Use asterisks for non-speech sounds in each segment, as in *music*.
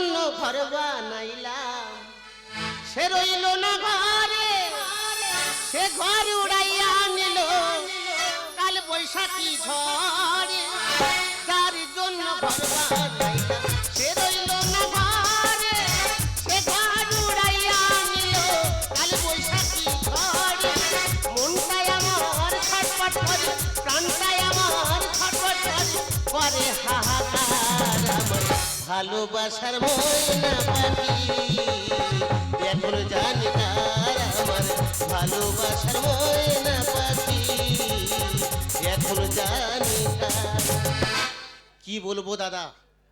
জন্য ঘর বানাইলাম। সে রইল না ঘরে, সে ঘর উড়াইয়া নিল কাল বৈশাখী ঝড়ে যার জন্য ঘর বানাইলাম। সে রইল না ঘরে, সে ঘর উড়াইয়া নিল কাল বৈশাখী ঝড়ে, মনটাই আমার ছটপট করে, প্রাণটাই আমার ছটপট করে করে হাহাকার। ভালোবাসার এখন জানি তার আমার ভালোবাসার ময়না পাখি এখন জানি কি বলব দাদা?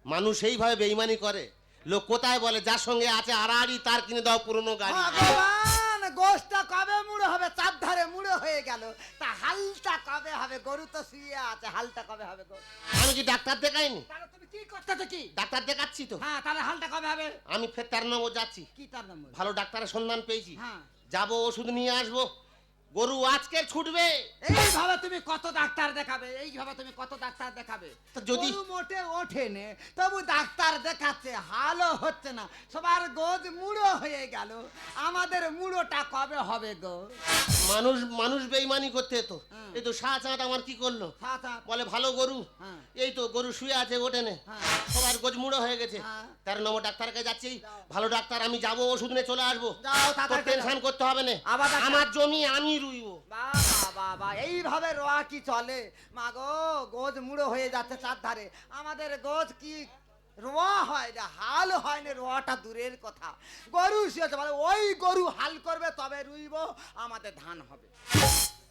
মানুষ এইভাবে বেইমানি করে। লোক কোথায় বলে, যার সঙ্গে আছে আড়াআড়ি, তার কিনে দাও পুরনো গাড়ি। গোষ্ঠটা কবে মুড়ো হবে? চার ধারে মুড়ো হয়ে গেল। তা হালটা কবে হবে? গরু তো শুয়ে আছে হালটা কবে হবে গো? আমি কি ডাক্তার দেখাইনি? তাহলে তুমি কি করতেছো কি? ডাক্তার দেখাচ্ছি তো। হ্যাঁ তাহলে হালটা কবে হবে? আমি ফের তার নম্বর যাচ্ছি। কি তার নম্বর ভালো ডাক্তারের সন্ধান পেয়েছি। হ্যাঁ। যাব ওষুধ নিয়ে আসব। গরু আজকে ছুটবে। এইভাবে তুমি কত ডাক্তার দেখাবে এইভাবে তুমি কত ডাক্তার দেখাবে? যদি- মোটে ওঠে নে তবু ডাক্তার দেখাচ্ছে হালও হচ্ছে না। সবার গোজ মুড়ো হয়ে গেল। আমাদের মুড়োটা কবে হবে গো? মানুষ মানুষ বেইমানি করতে তো হ্যাঁ। এই তো শাহচাঁদ আমার কি করল? বলে ভালো গরু। হ্যাঁ। এই তো গরু শুয়ে আছে ওঠে নে হ্যাঁ। সবার গোজ মুড়ো হয়ে গেছে। তেরো নম্বর ডাক্তারের কাছে যাচ্ছি ভালো ডাক্তার আমি যাব ওষুধ নিয়ে চলে আসব। টেনশন করতে হবে না। আবার আমার জমি আমি রুইবো। বাবা বাবা এইভাবে রোয়া কি চলে? মা গো, গোজ মুড়ো হয়ে যাচ্ছে চারধারে আমাদের গোজ কি রোয়া হয় না, হাল হয় না, রোয়াটা দূরের কথা। গরু শুয়েছে মানে ওই গরু হাল করবে, তবে রুইব, আমাদের ধান হবে।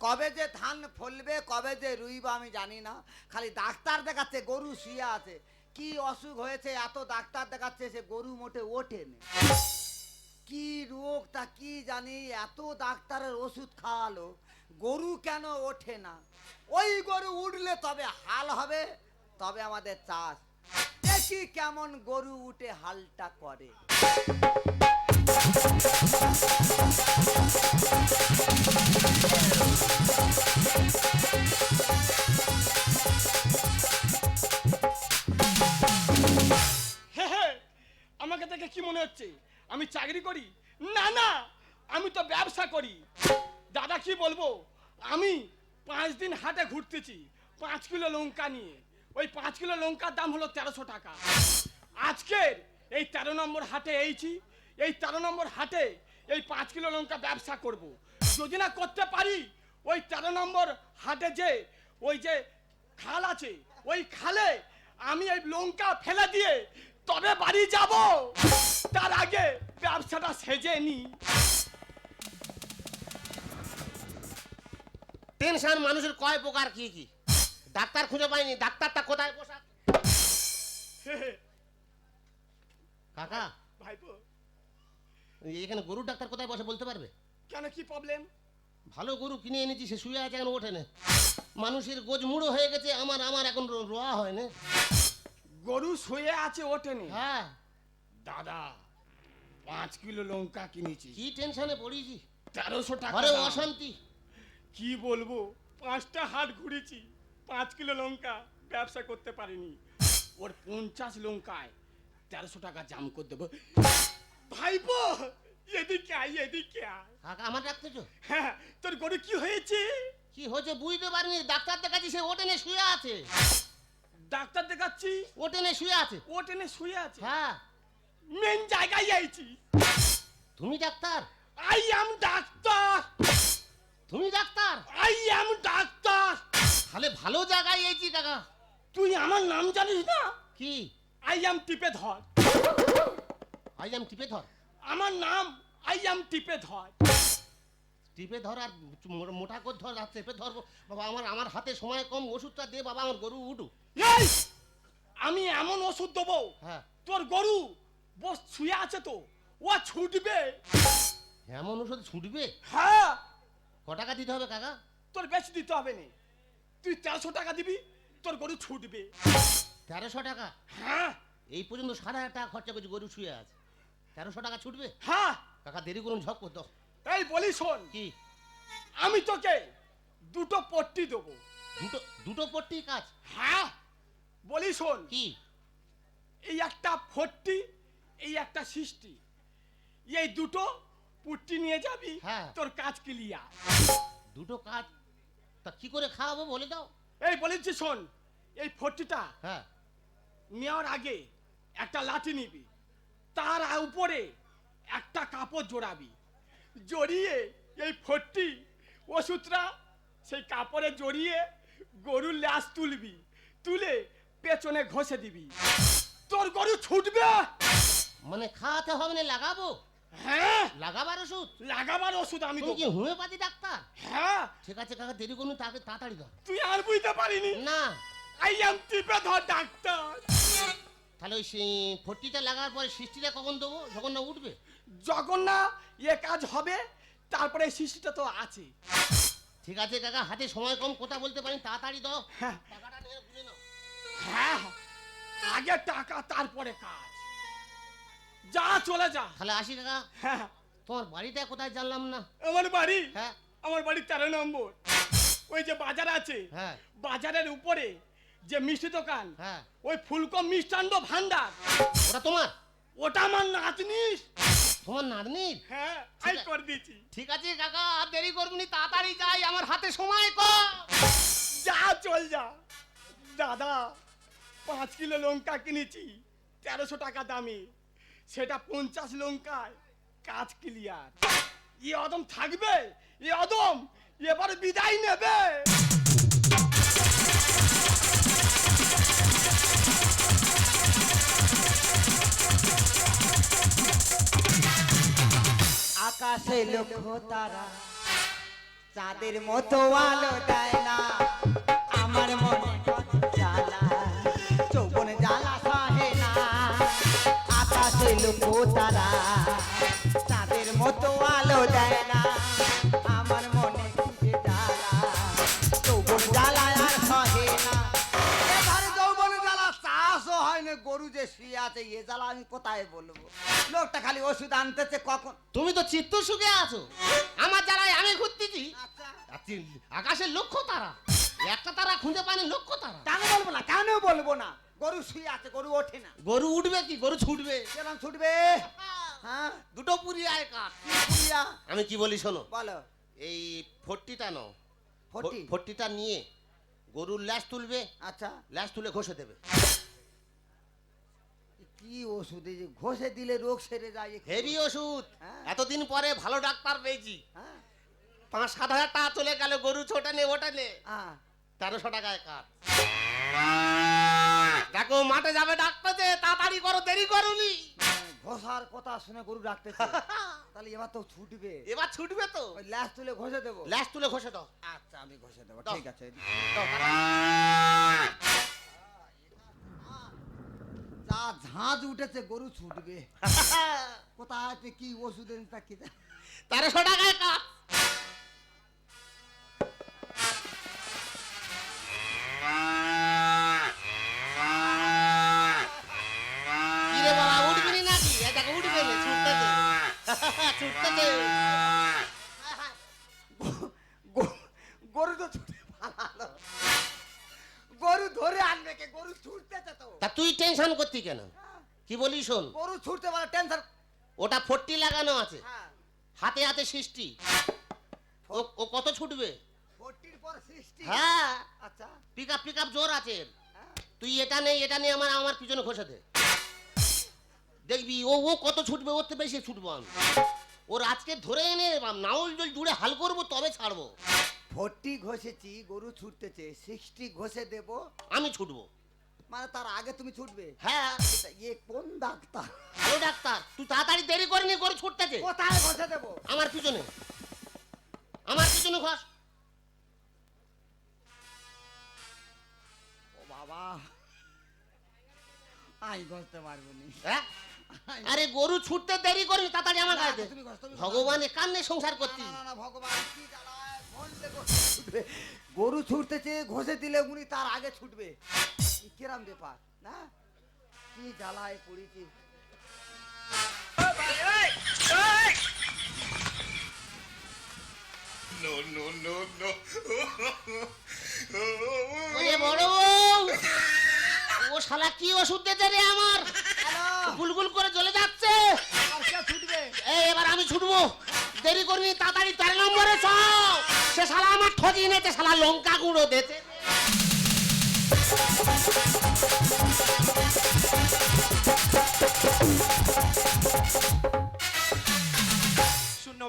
কবে যে ধান ফলবে, কবে যে রুইব, আমি জানি না। খালি ডাক্তার দেখাচ্ছে গরু শুয়ে আছে। কি অসুখ হয়েছে, এত ডাক্তার দেখাচ্ছে, সে গরু মোটে ওঠেনি। রোগটা কি জানি এত ডাক্তারের ওষুধ খাওয়ালো, গরু কেন ওঠে না? ওই গরু উঠলে তবে হাল হবে, তবে আমাদের চাষ। দেখি কেমন গরু উঠে হালটা করে। আমাকে দেখে কি মনে হচ্ছে? আমি চাকরি করি না না, আমি তো ব্যবসা করি। দাদা, কি বলব? আমি পাঁচ দিন হাটে ঘুরতেছি, পাঁচ কিলো লঙ্কা নিয়ে। ওই পাঁচ কিলো লঙ্কার দাম হলো তেরোশো টাকা। আজকের এই তেরো নম্বর হাটে এইছি, এই তেরো নম্বর হাটে এই পাঁচ কিলো লঙ্কা ব্যবসা করব। যদি না করতে পারি, ওই তেরো নম্বর হাটে যে, ওই যে খাল আছে, ওই খালে আমি এই লঙ্কা ফেলে দিয়ে তবে বাড়ি যাব। তার আগে ব্যবসাটা সেজে নি। টেনশন মানুষের কয় প্রকার কি কি? ডাক্তার খুঁজে পাইনি ডাক্তারটা কোথায় বসা কাকা ভাইপো। এখানে গরুর ডাক্তার কোথায় বসে বলতে পারবে? কেন কি প্রবলেম ভালো গরু কিনে এনেছি সে শুয়ে আছে এখন ওঠে না। মানুষের গোজ মুড়ো হয়ে গেছে আমার আমার এখন রোয়া হয় না। গরু শুয়ে আছে ওঠেনি। হ্যাঁ। দাদা পাঁচ কিলো লঙ্কা কিনেছি। কি টেনশনে পড়িছি তেরোশো টাকা দাম। অশান্তি। কি বলব পাঁচটা হাট ঘুরেছি পাঁচ কিলো লঙ্কা ব্যবসা করতে পারিনি। ওর পঞ্চাশ লঙ্কায় তেরোশো টাকা জাম করে দেবো। ভাইপো এদিকে আয় এদিকে আয়। কাকা আমার ডাকতেছো হ্যাঁ তোর গরু কি হয়েছে? কি হয়েছে বুঝতে পারিনি। ডাক্তার দেখাচ্ছি সে ওটেনে শুয়ে আছে। ডাক্তার দেখাচ্ছি। ওটেনে শুয়ে আছে। ও টেনে শুয়ে আছে। হ্যাঁ। মেন জায়গায় আইছি। তুমি ডাক্তার? I am doctor. তুমি ডাক্তার? I am doctor. তাহলে ভালো জায়গায় এইছি কাকা। তুই আমার নাম জানিস না? কি? আই অ্যাম টিপে ধর আই আম টিপে ধর আমার নাম আই এম টিপে ধর টিপে ধর আর মোটা করে ধর আর চেপে ধরবো বাবা আমার আমার হাতে সময় কম ওষুধটা দে বাবা আমার গরু উঠু আমি এমন ওষুধ দেবো হ্যাঁ। তোর গরু বস শুয়ে আছে তো ও ছুটবে। এমন ওষুধ ছুটবে? হ্যাঁ। ক টাকা দিতে হবে কাকা? তোর বেশি দিতে হবে না। তুই তেরোশো টাকা দিবি তোর গরু ছুটবে। তেরোশো টাকা? হ্যাঁ। এই পর্যন্ত সাড়ে হাজার টাকা খরচা করছি গরু শুয়ে আছে। তেরোশো টাকা ছুটবে? হ্যাঁ। কাকা দেরি করুন ঝক করতো এই বলি শোন। কি? আমি তোকে দুটো পট্টি দেবো। দুটো দুটো পট্টি কাজ? হ্যাঁ বলি শোন। কি? এই একটা ফট্টি এই একটা সৃষ্টি। এই দুটো পুট্টি নিয়ে যাবি হ্যাঁ। তোর কাজ ক্লিয়ার দুটো কাজ? তা কি করে খাওয়াবো বলে দাও। এই বলেছি শোন এই ফট্টিটা হ্যাঁ। নেওয়ার আগে একটা লাঠি নিবি তার উপরে একটা কাপড় জোড়াবি। জড়িয়ে এই ফট্টি ওষুধটা সেই কাপড়ে জড়িয়ে গরুর ল্যাস তুলবি তুলে পেছনে ঘষে দিবি। তোর গরু ছুটবে! মানে খাওয়াতে হবে না লাগাবো? হ্যাঁ? লাগাবার ওষুধ? লাগাবার ওষুধ আমি তো কি হোমিওপ্যাথি ডাক্তার? হ্যাঁ। ঠিক আছে কাকা দেরি করুন তাকে তাড়াতাড়ি দাও তুই আর বুঝতে পারিনি? না। আই এম টিপে ধর ডাক্তার। তাহলে ওই ফর্টিটা লাগার পরে সৃষ্টিটা কখন দেবো? যখন না উঠবে? যখন না এ কাজ হবে তারপরে শিশুটা তো আছে। ঠিক আছে কাকা হাতে সময় কম কথা বলতে পারি তাড়াতাড়ি দাও। হ্যাঁ। টাকাটা নিয়ে বুঝে নাও। হ্যাঁ আগে টাকা তারপরে কাজ। যা চলে যা। তাহলে আসি কাকা। হ্যাঁ। তোমার বাড়িটা কোথায় জানলাম না? আমার বাড়ি? হ্যাঁ। আমার বাড়ি তেরো নম্বর। ওই যে বাজার আছে হ্যাঁ। বাজারের উপরে যে মিষ্টি দোকান হ্যাঁ। ওই ফুলকম মিষ্টান্ন ভান্ডার। ওটা তোমার? ওটা আমার নাতনিস তোমার নাতনির হ্যাঁ আই। করে দিয়েছি। ঠিক আছে কাকা আর দেরি করবনি তাড়াতাড়ি যাই আমার হাতে সময় কম। যা চল যা। দাদা পাঁচ কিলো লঙ্কা কিনেছি তেরোশো টাকা দামে। সেটা পঞ্চাশ লঙ্কায় কাজ ক্লিয়ার। ই অদম থাকবে? ই অদম এবার বিদায় নেবে। আকাশে লক্ষ তারা, চাঁদের মতো আলো দেয় না। আমার মনে জ্বালা, চৌবন জ্বালা সহে না। আকাশে লোক তারা, চাঁদের মতো আলো দেয় না। শুয়ে আছে এ জ্বালা আমি কোথায় বলব? লোকটা খালি ওষুধ আনতেছে কখন? তুমি তো চিত্ত সুখে আছো। আমার জ্বালায় আমি ঘুরতেছি। আচ্ছা। আকাশের লক্ষ্য তারা। একটা তারা খুঁজে পানি লক্ষ্য তারা। কেন বলব না? কেন বলব না? গরু শুয়ে আছে গরু ওঠে না। গরু উঠবে কি? গরু ছুটবে। কেরম ছুটবে? হ্যাঁ? দুটো পুরি আয় কাঠ পুরিয়া? আমি কি বলি শোনো? বলো। এই ফোরটিটা নাও। ফোরটি? ফোরটিটা নিয়ে গরুর ল্যাস তুলবে। আচ্ছা। ল্যাস তুলে ঘষে দেবে। কি ওষুধ এই যে ঘষে দিলে রোগ সেরে যায় হেভি ওষুধ? হ্যাঁ। এতদিন পরে ভালো ডাক্তার পেয়েছি। হ্যাঁ। পাঁচ সাত হাজার টাকা চলে গেল গরু ছোটা নে ওটা নে। হ্যাঁ। তেরোশো টাকায় কাঠ। দেখো মাঠে যাবে ডাক্তার যে তাড়াতাড়ি করো দেরি করুনি। ঘষার কথা শুনে গরু ডাকতেছে। *laughs* তাহলে এবার তো ছুটবে। এবার ছুটবে তো। ল্যাস তুলে ঘষে দেবো। ল্যাস তুলে ঘষে দাও। আচ্ছা আমি ঘষে দেবো। ঠিক আছে। যা ঝাঁজ উঠেছে, গরু ছুটবে। কোথায় কি ওষুধ এনেছে কি তেরোশো টাকায় কাঠ কি রে বাবা, উঠবি নাকি? উঠবে ছুটতে *laughs* ছুটতে করতি কেন? কি বলি শোন? গরু ছুটতে পারে টেনশন। ওটা ফোরটি লাগানো আছে। হ্যাঁ। হাতে হাতে সৃষ্টি। ও কত ছুটবে? ফোরটির পর সৃষ্টি। হ্যাঁ। আচ্ছা। পিক আপ পিক আপ জোর আছে হ্যাঁ। তুই এটা নেই এটা নেই আমার আমার পিছনে ঘষে দে। দেখবি ও ও কত ছুটবে ওর থেকে বেশি ছুটবো আমি। ওর আজকে ধরে এনে নাওল জল জুড়ে হাল করব তবে ছাড়বো। ফোরটি ঘষেছি গরু ছুটতেছে সিক্সটি ঘষে দেব। আমি ছুটবো। মানে তার আগে তুমি ছুটবে। হ্যাঁ। ইয়ে কোন ডাক্তার? ভালো ডাক্তার তুই তাড়াতাড়ি দেরি করে নি করে ছুটতেছে। কোথায় ঘষে দেব? আমার পিছনে। আমার পিছনে ঘষ ও বাবা। আই ঘষতে পারব নি। হ্যাঁ? আরে গরু ছুটতে দেরি করিস তাড়াতাড়ি আমার না, গায়ে দে। তুমি ঘষ, তুমি ঘষ। ভগবান কান্নে সংসার করতি না, না, না, ভগবান কি। গরু ছুটতেছে ঘষে দিলে উনি তার আগে ছুটবে। কিরম ব্যাপার না? কি জ্বালায় পড়েছি ওরে বড় বউ, ও শালা কি ওষুধ দিতে রে আমার? গুলগুল করে জ্বলে যাচ্ছে। এই এবার আমি ছুটবো। দেরি করবি তাড়াতাড়ি তেরো নম্বরে সব সে শালা আমার ঠকি নেছে শালা লঙ্কা গুঁড়ো দেছে শুনো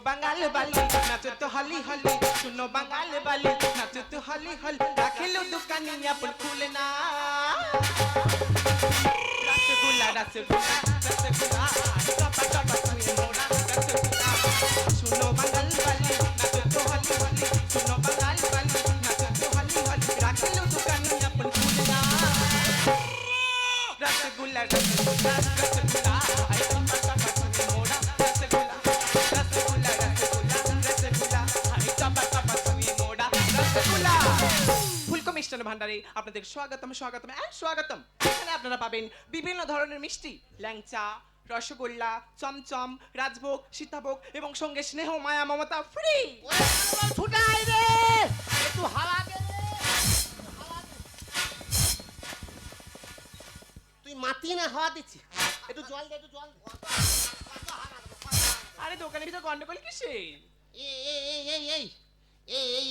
বাঙাল বালি, নাচো তো হলি হলি। শুনো বাঙাল বালি, নাচো তো হলি হলি। রাখেলো দোকানি আপন খুলে না রসগোল্লা রসগোল্লা রসগোল্লা। মিষ্টান্ন আপনাদের স্বাগতম স্বাগতম অ্যান্ড স্বাগতম। এখানে আপনারা পাবেন বিভিন্ন ধরনের মিষ্টি। ল্যাংচা রসগোল্লা চমচম রাজভোগ সীতাভোগ এবং সঙ্গে স্নেহ মায়া মমতা ফ্রি। ছুটাই রে! একটু দে। তুই মাতি না হাওয়া দিচ্ছি। একটু জল দে একটু জল আরে দোকানের ভিতর গন্ডগোল কিসের? এই এই এই এই এই এই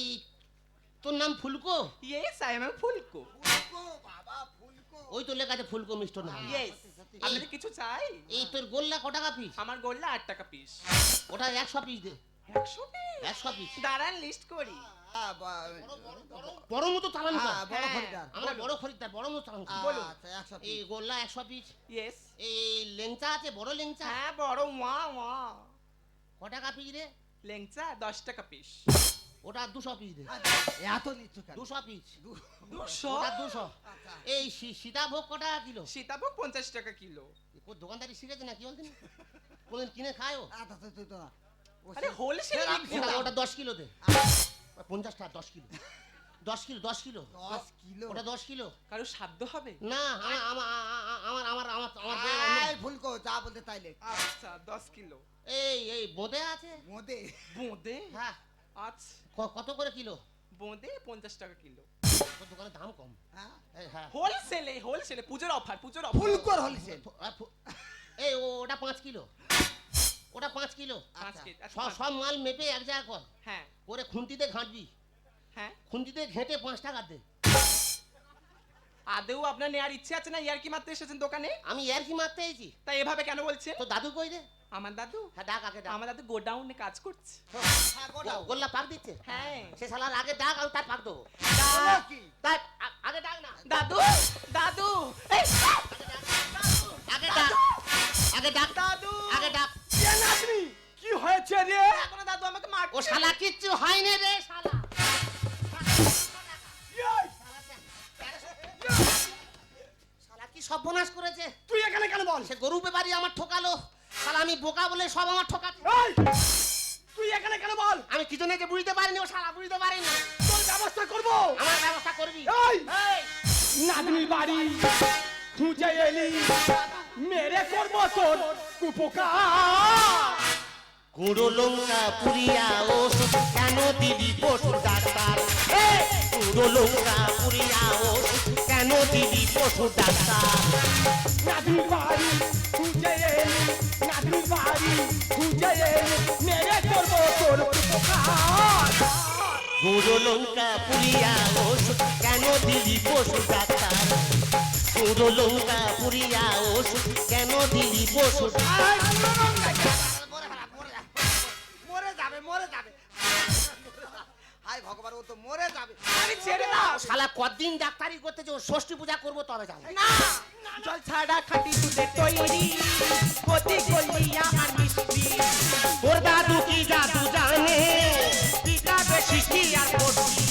তোর নাম ফুলকো? ইয়েস আই এম ফুলকো ফুলকো বাবা ফুলকো। ওই তো লেখা আছে ফুলকো মিষ্ট নাম ইয়েস আপনাদের কিছু চাই? এই তোর গোল্লা ক টাকা পিস আমার গোল্লা আট টাকা পিস ওটা একশো পিস দে। একশো পিস একশো পিস দাঁড়ান লিস্ট করি। বড় মতো চালান হ্যাঁ, বড় হ্যাঁ। খরিদার আমরা বড় খরিদ্দার বড় মতো চালান। বলুন। আচ্ছা একশো এই গোল্লা একশো পিস ইয়েস এই লেংচা আছে বড় লেংচা? হ্যাঁ বড় ওয়া ওয়া। ক টাকা পিস রে? লেংচা দশ টাকা পিস ওটা দুশো পিস দে। এত নিচ্ছ দুশো পিস। দুশো? ওটা দুশো। আচ্ছা। এই সীতাভোগ ক টাকা কিলো? সীতাভোগ পঞ্চাশ টাকা কিলো। ও দোকানদারি শিখেছে না কি বলতেন কোনদিন কিনে খায় ও আচ্ছা আরে হোলসেল ওটা দশ কিলো দে। পঞ্চাশ টাকা দশ কিলো। দশ কিলো দশ কিলো। দশ কিলো? ওটা দশ কিলো। কারও সাধ্য হবে? না আমার আমার আমার আমার আমার বউয়ের অন্য- যা বলতে তাইলে। আচ্ছা দশ কিলো। এই এই বোঁদে আছে? মোদে বোঁদে? হ্যাঁ। আচ্ছা। ক- কত করে কিলো? বোঁদে পঞ্চাশ টাকা কিলো। দোকানের দাম কম। হ্যাঁ। হ্যাঁ। হোলসেলে হোলসেলে পুজোর অফার পুজোর অফার। ফুলকোর হোলসেল। এই ও- ওটা পাঁচ কিলো। ওটা পাঁচ কিলো। আচ্ছা। আচ্ছা, সব সব মাল মেপে এক জায়গা কর। হ্যাঁ। করে খুন্তিতে ঘাঁটবি। হ্যাঁ। খুন্তিতে ঘেঁটে পাঁচ টাকা দে। আদেও আপনার নেওয়ার ইচ্ছে আছে না ইয়ার কি মারতে এসেছেন দোকানে? আমি আর কি মারতে এসেছি। তাই এভাবে কেন বলছে তো দাদু কই রে? আমার দাদু? হ্যাঁ ডাক আগে ডাক। আমার দাদু গোডাউনে কাজ করছে। হ্যাঁ গোটা গো- গোল্লা পাক দিচ্ছে? হ্যাঁ। সে শালার আগে ডাক আমি তার পাক দেবো। হলো কি? তাই আগে ডাক না। দাদু দাদু। আগে ডাক। আগে ডাক। দাদু। আগে ডাক। কে নাতনি? কি হয়েছে রে? এখনও দাদু আমাকে মারছে ও শালা কিচ্ছু হয়নি রে শালা। সর্বনাশ করেছে। তুই এখানে কেন বল? সে গরু ব্যাপারি আমার ঠকালো। তাহলে আমি বোকা বলে সব আমার ঠকাচ্ছে। এই, তুই এখানে কেন বল? আমি কি জন্য যে বুঝতে পারিনি ও সারা বুঝতে পারিনি। তোর ব্যবস্থা করব। আমার ব্যবস্থা করবি? এই এই, বাড়ি খুঁজে এলি। মেরে করব তোর কুপকার গুঁড়ো লঙ্কা পুরিয়া ওষুধ কেন দিলি পশু ডাক্তার? এই, গুঁড়ো লঙ্কা পুরিয়া ওষুধ। দিলি পশু ডাক্তার নাতনির বাড়ি খুঁজে এলি নাতনির বাড়ি খুঁজে এলি মেরে করব তোর গুঁড়ো লঙ্কা পুরিয়া ওষুধ কেন দিলি পশু ডাক্তার গুঁড়ো লঙ্কা পুরিয়া ওষুধ কেন দিলি পশু মরে যাবে মরে যাবে। হাই ভগবান ও তো মরে যাবে। আরে ছেড়ে শালা কদিন ডাক্তারি করতেছে ও ষষ্ঠী পূজা করব তবে যাব না জল ছাড়া খাটি দুধে তৈরি গতি করলি আমার মিষ্টি। ওর দাদু কি জাদু জানে? পিটাবে সৃষ্টি আর করছি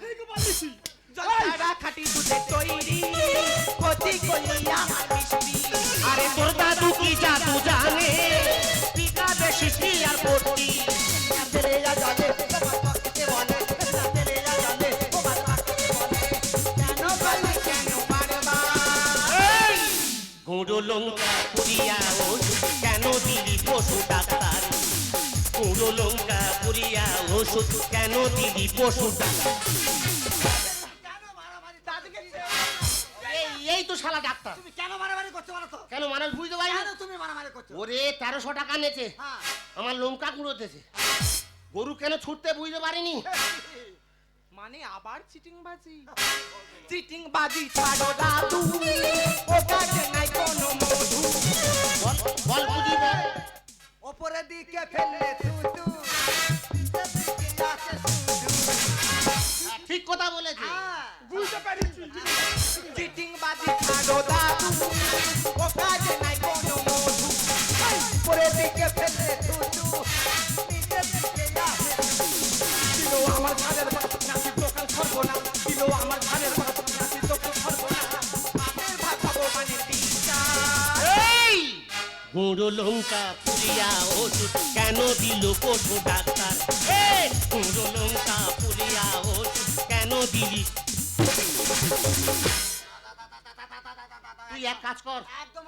ঠিক বলেছি জল ছাড়া খাটি দুধে তৈরি গতি করলি আমার মিষ্টি। আরে তোর দাদু কি জাদু জানে? লঙ্কা পুরিয়া ওষুধ কেন দিলি পশু ডাক্তার? লঙ্কা পুরিয়া ওষুধ কেন দিলি পশু ডাক্তার? এই এই তো শালা ডাক্তার। তুমি কেন মারামারি করছ বলো তো? কেন মানুষ বুঝতে পারি কেন তুমি মারামারি করছ? ওরে তেরোশো টাকা নেছে। হ্যাঁ। আমার লঙ্কা কুড়োতেছে গরু কেন ছুটতে বুঝতে পারিনি? মানে আবার চিটিং বাজি চিটিং বাজি ছাড়ো দাদু। ও কাজে কোনো মধু বল বুঝিবে ওপরের দিকে ফেললে শুধু। ঠিক কথা বলেছে বুঝতে পেরেছি চিটিং বাজি ছাড়ো দাদু গুঁড়ো লঙ্কা পুরিয়া ওষুধ কেন দিল পশু ডাক্তার এই গুঁড়ো লঙ্কা পুরিয়া ওষুধ কেন দিলি তুই এক কাজ কর একদম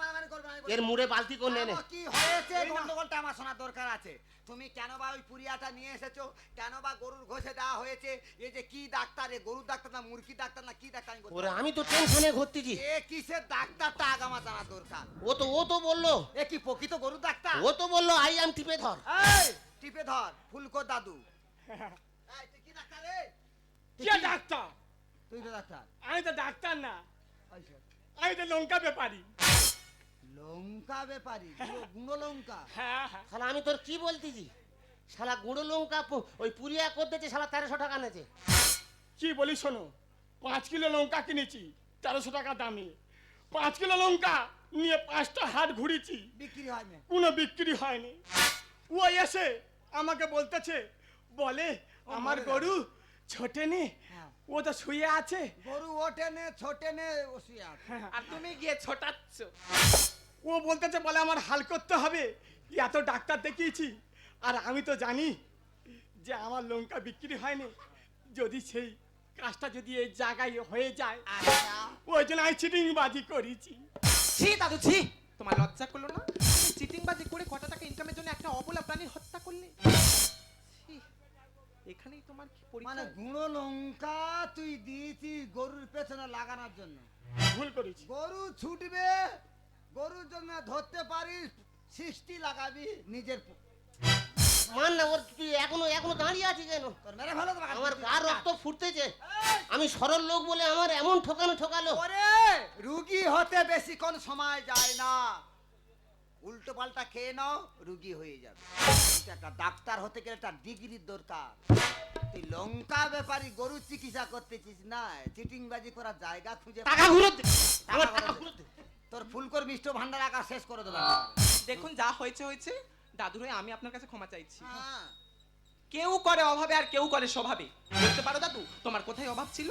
এর মুড়ে বালতি করে নে নে। কি হয়েছে? গন্ডগোলটা আমার শোনার দরকার আছে। তুমি কেন বা ওই পুরিয়াটা নিয়ে এসেছ? কেন বা গরুর ঘষে দেওয়া হয়েছে? এই যে কি ডাক্তার এ? গরুর ডাক্তার না মুরগি ডাক্তার না কি ডাক্তার আমি বলতে ওরে আমি তো টেনশনে ঘুরতেছি। এ কিসের ডাক্তারটা আগে আমার জানা দরকার। ও তো ও তো বলল। এ কি প্রকৃত গরুর ডাক্তার? ও তো বলল আই আম টিপে ধর এই টিপে ধর ফুলকো দাদু। *laughs* এই, তুই কি ডাক্তার রে? কে ডাক্তার? তুই তো ডাক্তার। আমি তো ডাক্তার না। আচ্ছা। আমি তো লঙ্কা ব্যাপারি। লঙ্কা ব্যাপারী গুঁড়ো- গুঁড়ো লঙ্কা। হ্যাঁ হ্যাঁ। শালা আমি তোর কি বলতেছি? শালা গুঁড়ো লঙ্কা ওই পুরিয়া করতেছে শালা তেরোশো টাকা নেছে কি বলি শোনো পাঁচ কিলো লঙ্কা কিনেছি তেরোশো টাকা দামে। পাঁচ কিলো লঙ্কা নিয়ে পাঁচটা হাট ঘুরেছি। বিক্রি হয় না কোনো বিক্রি হয়নি। ও এসে আমাকে বলতেছে বলে আমার গরু ছোটে নে হ্যাঁ। ও তো শুয়ে আছে। গরু ওঠে নে ছোটে নে ওসিয়ে আছে। আর তুমি গিয়ে ছোটাচ্ছ। ও বলতেছে বলে আমার হাল করতে হবে। এত ডাক্তার দেখিয়েছি। আর আমি তো জানি যে আমার লঙ্কা বিক্রি হয়নি। যদি সেই কাজটা যদি এই জায়গায় হয়ে যায় আচ্ছা। ওই জন্য আমি চিটিং বাজি করেছি। ছি দাদু ছি। তোমার লজ্জা করল না? চিটিং বাজি করে কটা টাকা ইনকামের জন্য একটা অবলা প্রাণীর হত্যা করলে? এখানেই তোমার কি মানে গুঁড়ো লঙ্কা তুই দিয়েছিস গরুর পেছনে লাগানোর জন্য। ভুল করেছি। গরু ছুটবে গরুর জন্য ধরতে পারিস সৃষ্টি লাগাবি নিজের মান না ওর তুই এখনও এখনও দাঁড়িয়ে আছি কেন? তোর মেরে ফেলো আমার গা রক্ত ফুটতেছে। আমি সরল লোক বলে আমার এমন ঠকানো ঠকালো। ওরে রুগী হতে বেশিক্ষণ সময় যায় না। উল্টো পাল্টা খেয়ে নাও রুগী হয়ে যাবে। একটা ডাক্তার হতে গেলে একটা ডিগ্রির দরকার। তুই লঙ্কা ব্যাপারী গরু চিকিৎসা করতেছিস না চিটিংবাজি করার জায়গা খুঁজে টাকা ঘুরো তোর ফুলকর মিষ্ট ভান্ডার আকার শেষ করে দেবো। দেখুন যা হয়েছে হয়েছে। দাদুর হয়ে আমি আপনার কাছে ক্ষমা চাইছি। হ্যাঁ। কেউ করে অভাবে আর কেউ করে স্বভাবে। বলতে পারো দাদু তোমার কোথায় অভাব ছিল?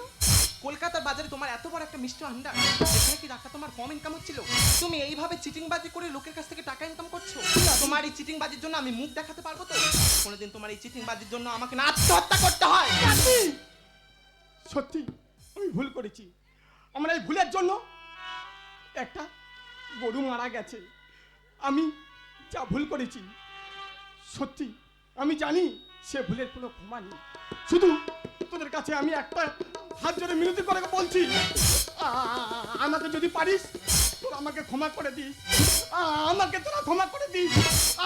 কলকাতার বাজারে তোমার এত বড় একটা মিষ্টি ভান্ডার এখানে কি টাকা তোমার কম ইনকাম হচ্ছিল? তুমি এইভাবে চিটিংবাজি করে লোকের কাছ থেকে টাকা ইনকাম করছ? তোমার এই চিটিংবাজির জন্য আমি মুখ দেখাতে পারব তো? কোনোদিন তোমার এই চিটিংবাজির জন্য আমাকে না আত্মহত্যা করতে হয়। সত্যি আমি ভুল করেছি। আমার এই ভুলের জন্য একটা গরু মারা গেছে। আমি যা ভুল করেছি সত্যি আমি জানি সে ভুলের কোনো ক্ষমা নেই। শুধু তোদের কাছে আমি একটা হাত জোরে মিনতি করে বলছি আমাকে যদি পারিস তোরা আমাকে ক্ষমা করে দিস। আমাকে তোরা ক্ষমা করে দিস।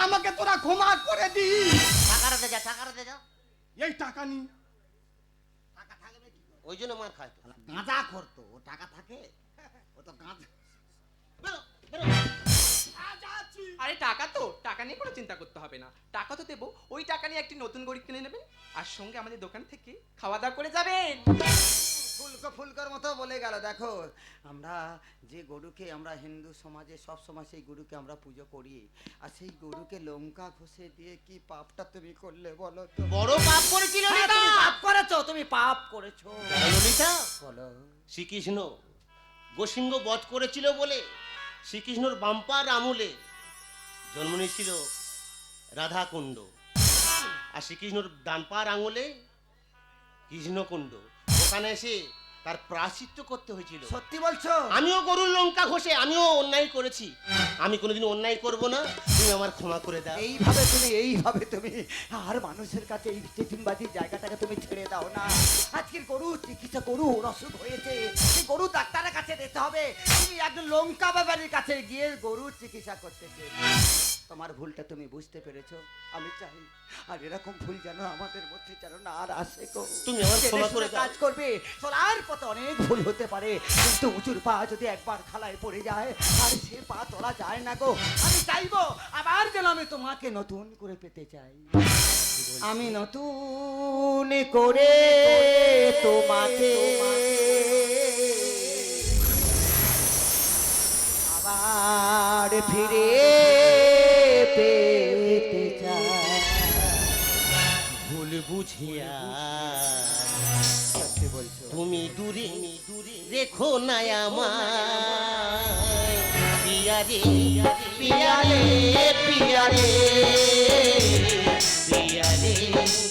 আমাকে তোরা ক্ষমা করে দিস। টাকাটা দে যা টাকাটা দে যা। এই টাকা নিয়ে টাকা থাকবে ওই জন্য মার খায় গাঁজা করতো ও টাকা থাকে। ও তো গাঁজা। আরে টাকা তো টাকা নিয়ে কোনো চিন্তা করতে হবে না। টাকা তো দেবো ওই টাকা নিয়ে একটি নতুন গড়ি কিনে নেবেন আর সঙ্গে আমাদের দোকান থেকে খাওয়া দাওয়া করে যাবেন। ফুলকো ফুলকোর মতো বলে গেল দেখো আমরা যে গরুকে আমরা হিন্দু সমাজে সব সময় সেই গরুকে আমরা পুজো করি আর সেই গরুকে লঙ্কা ঘষে দিয়ে কি পাপটা তুমি করলে বলো তো? বড় পাপ করেছিল হ্যাঁ, তুমি পাপ করেছ তুমি পাপ করেছ। ললিতা? বলো। শ্রীকৃষ্ণ গোসিংহ বধ করেছিল বলে শ্রীকৃষ্ণর বাম্পার আমলে জন্ম নিয়েছিল রাধাকুণ্ড। আর শ্রীকৃষ্ণর ডানপার আঙুলে কৃষ্ণকুণ্ড। ওখানে এসে তার প্রাচিত্য করতে হয়েছিল। সত্যি বলছো? আমিও গরুর লঙ্কা ঘষে আমিও অন্যায় করেছি। আমি কোনোদিন অন্যায় করব না, তুমি আমার ক্ষমা করে দাও। এইভাবে তুমি এইভাবে তুমি, আর মানুষের কাছে এই চিটিংবাজির জায়গাটাকে তুমি ছেড়ে দাও না। আজকের গরু চিকিৎসা গরু অসুখ হয়েছে। সেই গরু ডাক্তারের কাছে যেতে হবে। তুমি একজন লঙ্কা ব্যাপারীর কাছে গিয়ে গরুর চিকিৎসা করতে। তোমার ভুলটা তুমি বুঝতে পেরেছ। আমি চাই আর এরকম ভুল যেন আমাদের মধ্যে যেন না আর আসে গো। তুমি আমার ক্ষমা করে। কাজ করবে চলার পথে অনেক ভুল হতে পারে। কিন্তু উঁচুর পা যদি একবার খালায় পড়ে যায় আর সে পা তোলা যায় না গো। আমি চাইব আবার যেন আমি তোমাকে নতুন করে পেতে চাই। আমি নতুন করে তোমাকে আবার ফিরে দূরে রেখো না আমায়। পিয়ারে পিয়ারে পিয়ারে পিয়ারে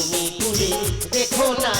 তুমি দূরে দেখো না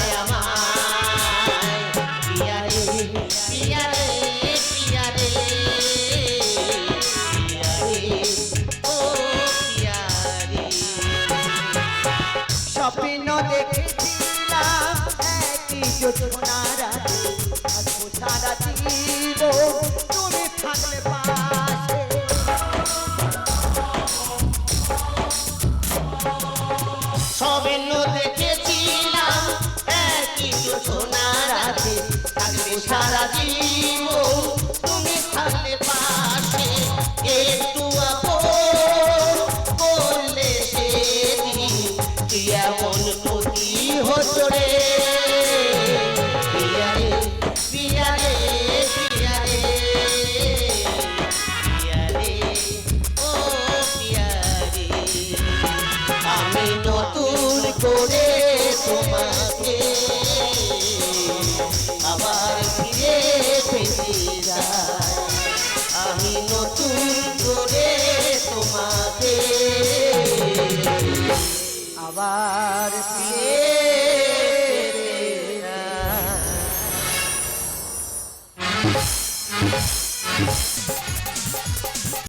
আবার